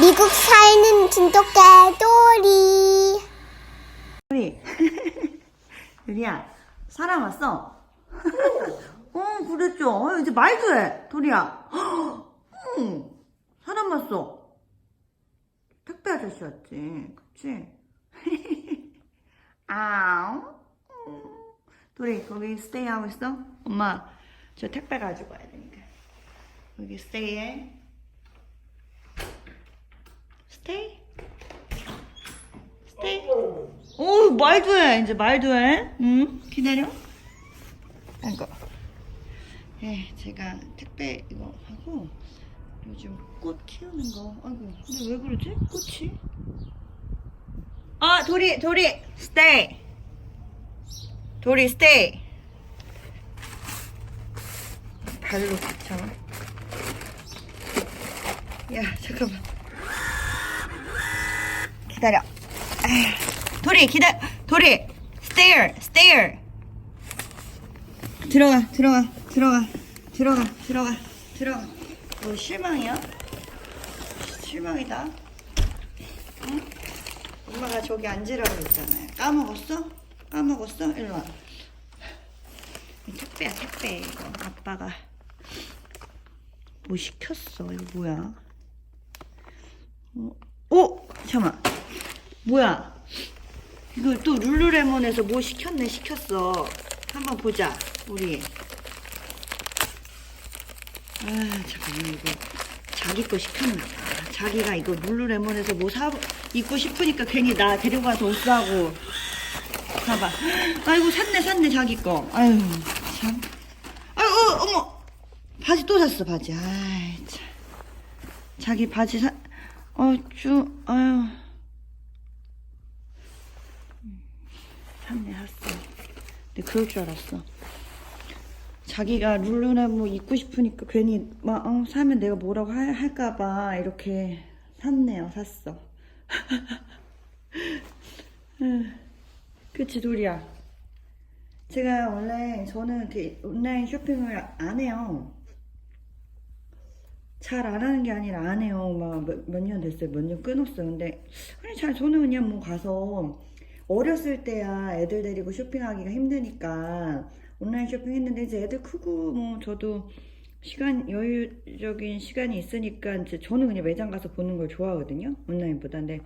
미국 살는 진돗개 도리. 우리 유리야 사람 왔어? 어 그랬죠 어, 이제 말도 해 도리야 응 사람 왔어 택배 아저씨 왔지 그치? 아우 음. 도리 거기 스테이 하고 있어? 엄마 저 택배 가지고 와야 되니까 여기 스테이해 스테이? 스테이? 오 말도 해 이제 말도 해. 응 기다려. 아이고. 예 제가 택배 이거 하고 요즘 꽃 키우는 거. 아이고 근데 왜 그러지 꽃이? 아 도리 도리 스테이. 도리 스테이. 발로 붙여. 야 잠깐만. 기다려. 아휴, 도리 기다 도리 stair stair 들어가 들어가 들어가 들어가 들어가 들어가 뭐 실망이야? 실망이다. 응? 엄마가 저기 앉으라고 했잖아요. 까먹었어? 까먹었어? 일로 와. 이 택배야 택배 이거 아빠가 뭐 시켰어 이거 뭐야? 어? 오 잠깐만 뭐야? 이거 또 룰루레몬에서 뭐 시켰네 시켰어. 한번 보자 우리. 아 잠깐만 이거 자기 거 시켰나 봐. 자기가 이거 룰루레몬에서 뭐 사 입고 싶으니까 괜히 나 데려가서 옷 사고. 봐봐. 아이고 샀네 샀네 자기 거. 아유 참. 아유 어, 어머 바지 또 샀어 바지. 아이 참. 자기 바지 사. 어쭈 아유. 샀네 샀어. 근데 그럴 줄 알았어. 자기가 룰루레몬 뭐 입고 싶으니까 괜히 막 어, 사면 내가 뭐라고 할, 할까봐 이렇게 샀네요 샀어. 그치 도리야. 제가 원래 저는 이렇게 온라인 쇼핑을 안 해요. 잘 안 하는 게 아니라 안 해요. 막 몇년 됐어요. 몇 년 끊었어요. 근데 아니 잘 저는 그냥 뭐 가서 어렸을 때야 애들 데리고 쇼핑하기가 힘드니까 온라인 쇼핑했는데 이제 애들 크고 뭐 저도 시간 여유적인 시간이 있으니까 이제 저는 그냥 매장 가서 보는 걸 좋아하거든요. 온라인보다. 근데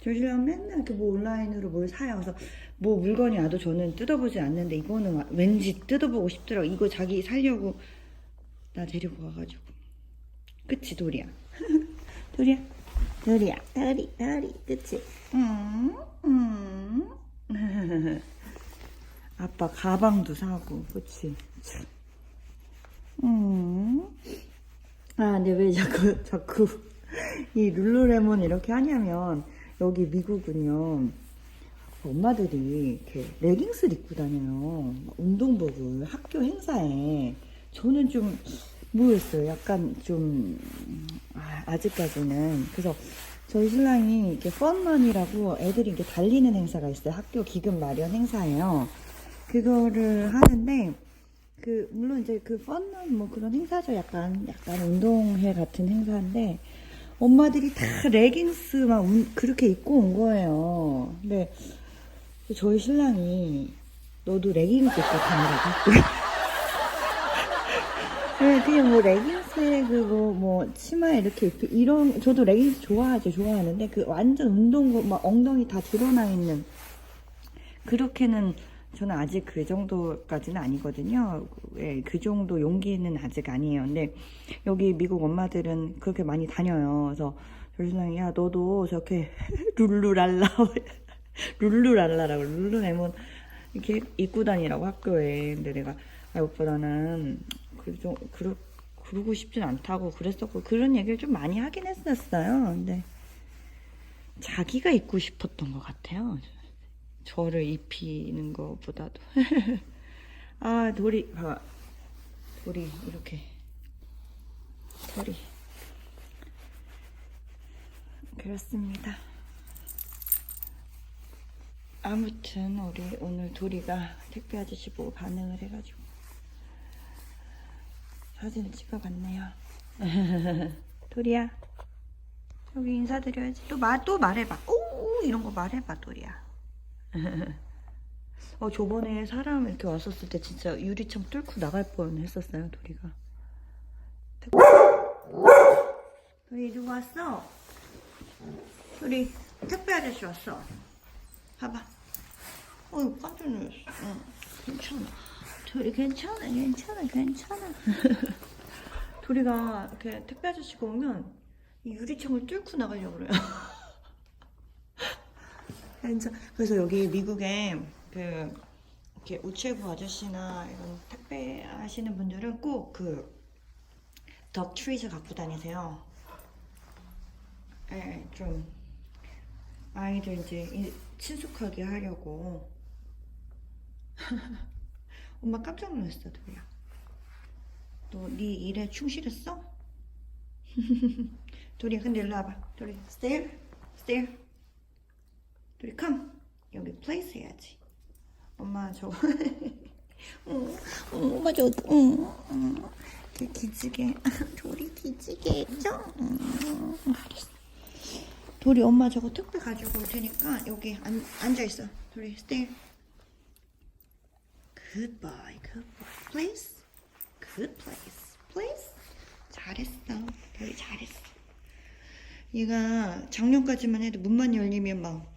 저희 신랑 맨날 이렇게 뭐 온라인으로 뭘 사요. 그래서 뭐 물건이 와도 저는 뜯어보지 않는데 이거는 와- 왠지 뜯어보고 싶더라고. 이거 자기 살려고 나 데리고 와가지고. 그치 도리야? 도리야? 도리야 도리 도리 그치? 음, 음. 아빠 가방도 사고 그치? 음. 아 근데 왜 자꾸 자꾸 이 룰루레몬 이렇게 하냐면 여기 미국은요 엄마들이 이렇게 레깅스를 입고 다녀요 운동복을 학교 행사에 저는 좀 모르겠어요 약간 좀 아, 아직까지는. 그래서 저희 신랑이 이렇게 펀런이라고 애들이 이렇게 달리는 행사가 있어요. 학교 기금 마련 행사예요. 그거를 하는데 그 물론 이제 그 펀런 뭐 그런 행사죠. 약간 약간 운동회 같은 행사인데 엄마들이 다 레깅스 막 운- 그렇게 입고 온 거예요. 근데 저희 신랑이 너도 레깅스 입고 다니라고? 네, 그냥 뭐 레깅 그뭐 뭐 치마에 이렇게 입고 이런 저도 레깅스 좋아하죠 좋아하는데 그 완전 운동복 막 엉덩이 다 드러나 있는 그렇게는 저는 아직 그 정도까지는 아니거든요. 예, 그 정도 용기는 아직 아니에요. 근데 여기 미국 엄마들은 그렇게 많이 다녀요. 그래서 저희 신랑이 야 너도 저렇게 룰루랄라 룰루랄라라고 룰루레몬 이렇게 입고 다니라고 학교에. 근데 내가 아 오빠 나는 그좀 그러 그러고 싶진 않다고 그랬었고 그런 얘기를 좀 많이 하긴 했었어요. 근데 자기가 입고 싶었던 것 같아요. 저를 입히는 것보다도. 아, 도리, 봐봐. 도리, 이렇게. 도리. 그렇습니다. 아무튼, 우리 오늘 도리가 택배 아저씨 보고 반응을 해가지고 사진을 찍어봤네요. 도리야. 여기 인사드려야지. 또 말, 또 말해봐. 오, 이런 거 말해봐, 도리야. 어, 저번에 사람 이렇게 왔었을 때 진짜 유리창 뚫고 나갈 뻔 했었어요, 도리가. 도리, 누구 왔어? 도리, 택배 아저씨 왔어. 봐봐. 어이, 깜짝 놀랐어. 응, 괜찮아. 도리, 괜찮아, 괜찮아, 괜찮아. 도리가 이렇게 택배 아저씨가 오면 이 유리창을 뚫고 나가려고 그래요. 그래서, 그래서 여기 미국에 그 이렇게 우체부 아저씨나 이런 택배 하시는 분들은 꼭 그 덕트리즈 갖고 다니세요. 예, 좀 아이들 이제 이- 친숙하게 하려고. 엄마 깜짝 놀랐어, 도리야. 너 네 일에 충실했어? 도리 근데 일로 와봐. 도리 stair, stair. 도리 come. 여기 place 해야지. 엄마 저. 응, 응, 엄마 저. 응, 응. 기- 기지개. 도리 기지개 죠 응, 알겠어. 도리 엄마 저거 택배 가지고 올 테니까 여기 앉, 앉아 있어. 도리 stair. Goodbye, goodbye. Place. Good place. Place. 잘했어. 별이 잘했어. 얘가 작년까지만 해도 문만 열리면 막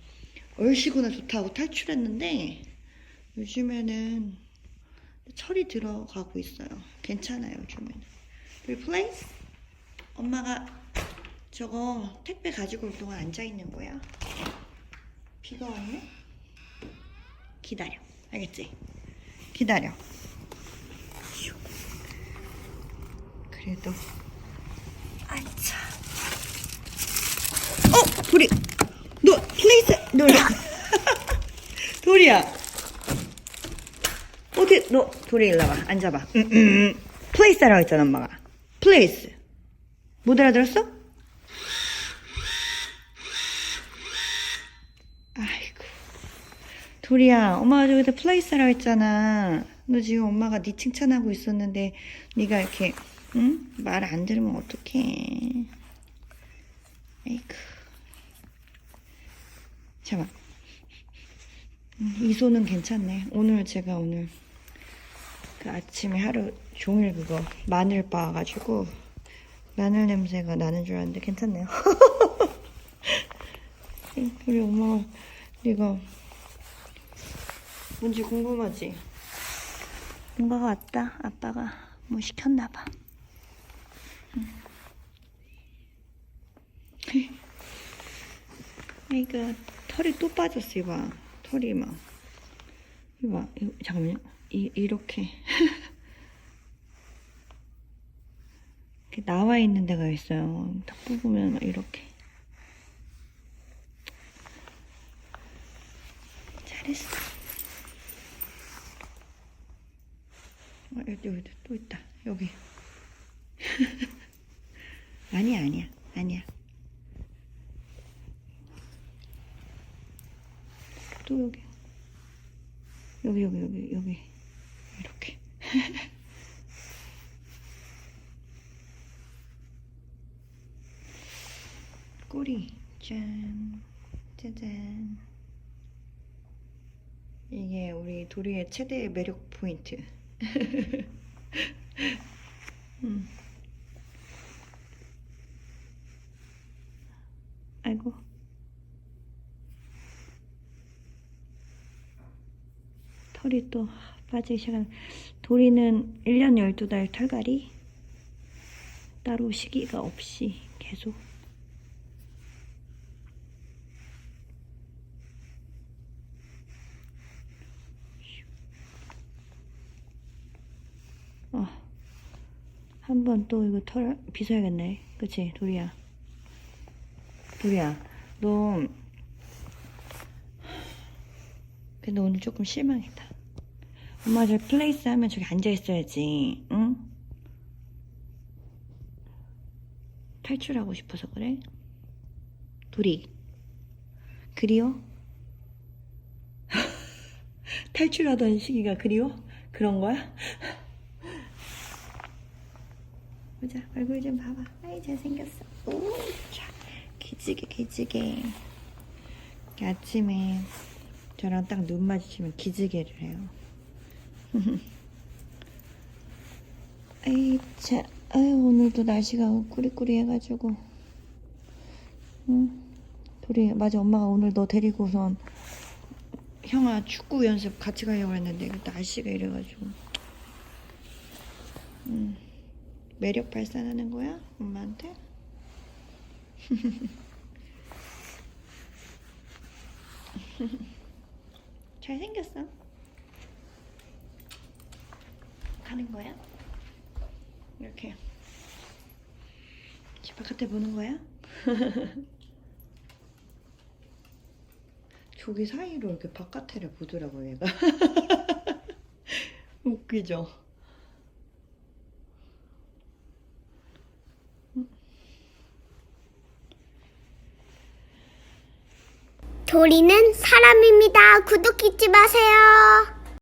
얼씨구나 좋다고 탈출했는데 요즘에는 철이 들어가고 있어요. 괜찮아요, 요즘에는. 우리 플레이스? 엄마가 저거 택배 가지고 올 동안 앉아 있는 거야. 비가 왔네? 기다려. 알겠지? 기다려. 휴. 그래도 아차. 어, 도리. 너 플레이스 도리야. 도리야. 어디 너 도리 일로. 음, 음, 음. 플레이스 하라고 했잖아, 엄마가. 플레이스. 못 알아들었어? 아이고. 도리야, 엄마가 저기다 플레이스 하라고 했잖아. 너 지금 엄마가 네 칭찬하고 있었는데 네가 이렇게 응? 말 안 들으면 어떡해. 아이고. 잠깐. 음, 이 손은 괜찮네. 오늘 제가 오늘 그 아침에 하루 종일 그거 마늘 빻아가지고 마늘 냄새가 나는 줄 알았는데 괜찮네요. 우리 엄마 네가 뭔지 궁금하지? 뭔가가 왔다. 아빠가 뭐 시켰나 봐. 아이고 털이 또 빠졌어 이봐. 털이 막. 이봐 이거, 잠깐만요. 이, 이렇게. 이렇게 나와 있는 데가 있어요. 딱 뽑으면 막 이렇게 잘했어 어, 여기, 여기 또 있다. 여기. 아니야 아니야 아니야. 또 여기. 여기 여기 여기 여기. 이렇게. 꼬리. 짠. 짜잔. 이게 우리 도리의 최대 매력 포인트 음. 아이고. 털이 또 빠지기 시작한 도리는 1년 12달 털갈이 따로 시기가 없이 계속 어, 한번 또 이거 털 빗어야겠네 그치 도리야 도리야 너 근데 오늘 조금 실망했다. 엄마 저 플레이스 하면 저기 앉아 있어야지, 응? 탈출하고 싶어서 그래? 도리, 그리워? 탈출하던 시기가 그리워? 그런 거야? 보자, 얼굴 좀 봐봐. 아이, 잘생겼어. 오, 자, 기, 기지개 기지개. 아침에 저랑 딱 눈 마주치면 기지개를 해요. 에이 자 아유 오늘도 날씨가 꾸리꾸리 해가지고. 응? 둘이 맞아. 엄마가 오늘 너 데리고선 형아 축구 연습 같이 가려고 했는데 날씨가 이래가지고. 음, 매력 발산하는 거야 엄마한테? 잘생겼어 가는 거야? 이렇게 집 바깥에 보는 거야? 저기 사이로 이렇게 바깥에를 보더라고 얘가 웃기죠? 도리는 사람입니다. 구독 잊지 마세요.